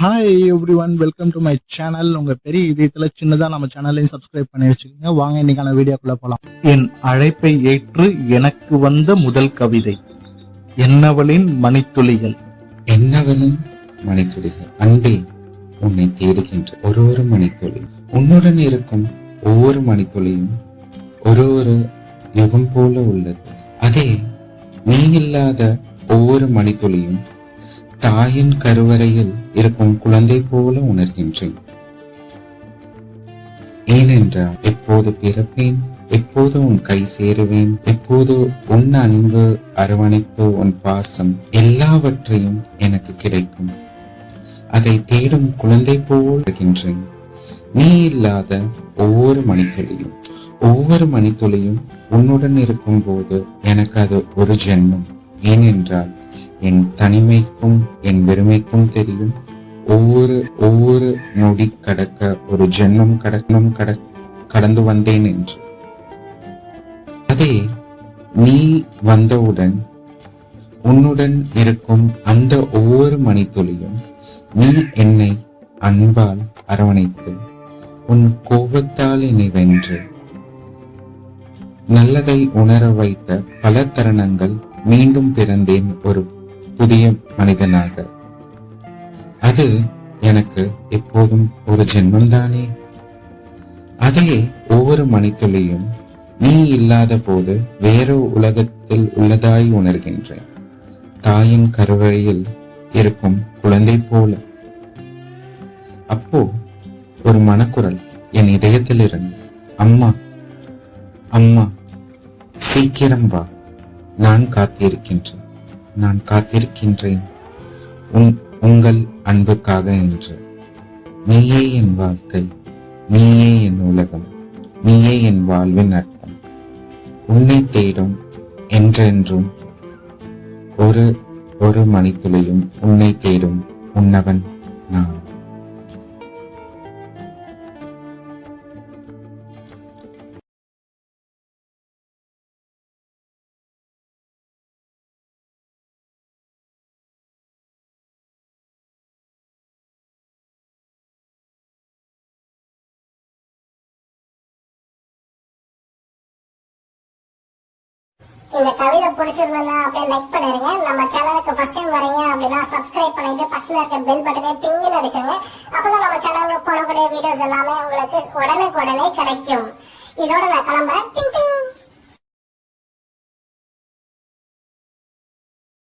Hi everyone welcome to my channel உங்க பெரிய இதயத்துல சின்னதா நம்ம சேனலையும் சப்ஸ்கிரைப் பண்ணி வச்சுக்கோங்க. வாங்க இன்னைக்கான வீடியோக்குள்ள போலாம். என் அழைப்பை ஏற்று எனக்கு வந்த முதல் கவிதை என்னவளின் மணித்துளிகள்? என்னவளின் மணித்துளிகள்? அன்பே உன்னை தேடுகின்ற ஒரு ஒரு மணித்துளி. உன்னுடன் இருக்கும் ஒவ்வொரு மணித்துளியும் ஒரு ஒரு யுகம் போல உள்ளது. அதே நீ இல்லாத ஒவ்வொரு மணித்துளியும் தாயின் கருவறையில் இருக்கும் குழந்தை போல உணர்கின்றேன். ஏனென்றால் எப்போது பிறப்பேன் எப்போது உன் கை சேருவேன் எப்போது உன் அன்பு அரவணைப்பு உன் பாசம் எல்லாவற்றையும் எனக்கு கிடைக்கும். அதை தேடும் குழந்தை போல் இருக்கின்றேன் நீ இல்லாத ஒவ்வொரு மணித்துளியும் ஒவ்வொரு மணித்துளியும் உன்னுடன் இருக்கும் போது எனக்கு அது ஒரு ஜென்மம். ஏனென்றால் என் தனிமைக்கும் என் வெறுமைக்கும் தெரியும். ஒவ்வொரு ஒவ்வொரு நொடி கடக்க ஒரு ஜென்மம் கடக்கணும் கட கடந்து வந்தேன் என்று. அதே நீ வந்தவுடன் உன்னுடன் இருக்கும் அந்த ஒவ்வொரு மணித்துளியும் நீ என்னை அன்பால் அரவணைத்து உன் கோபத்தால் என்னை வென்று நல்லதை உணர வைத்த பல தருணங்கள் மீண்டும் பிறந்தேன் ஒரு புதிய மனிதனாக. அது எனக்கு எப்போதும் ஒரு ஜென்மம் தானே அதே ஒவ்வொரு மணித்துளியும் நீ இல்லாத போது வேறு உலகத்தில் உள்ளதாய் உணர்கின்றேன். தாயின் கருவறையில் இருக்கும் குழந்தை போல. அப்போ ஒரு மனக்குரல் என் இதயத்தில் இருந்து அம்மா அம்மா சீக்கிரம் வா. நான் காத்திருக்கின்றேன். நான் காத்திருக்கின்றேன். உன் உங்கள் அன்புக்காக என்று. நீயே என் வாழ்க்கை. நீயே என் உலகம். நீயே என் வாழ்வின் அர்த்தம். உன்னை தேடும் என்றென்றும் ஒரு ஒரு மணித்துளையும் உன்னை தேடும் உன்னவன் நான். இந்த கவிதை பிடிச்சிருந்ததுன்னா அப்படியே லைக் பண்ணிருங்க. நம்ம சேனலுக்கு ஃபர்ஸ்ட் டைம் வரீங்க அப்படின்னா சப்ஸ்கிரைப் பண்ணிட்டு பக்கத்துல இருக்க பெல் பட்டனே டிங்னு அடிச்சுங்க அப்பதான் நம்ம சேனல் போடக்கூடிய வீடியோஸ் எல்லாமே உங்களுக்கு உடனுக்குடனே கிடைக்கும். இதோட நான் கிளம்புறேன்.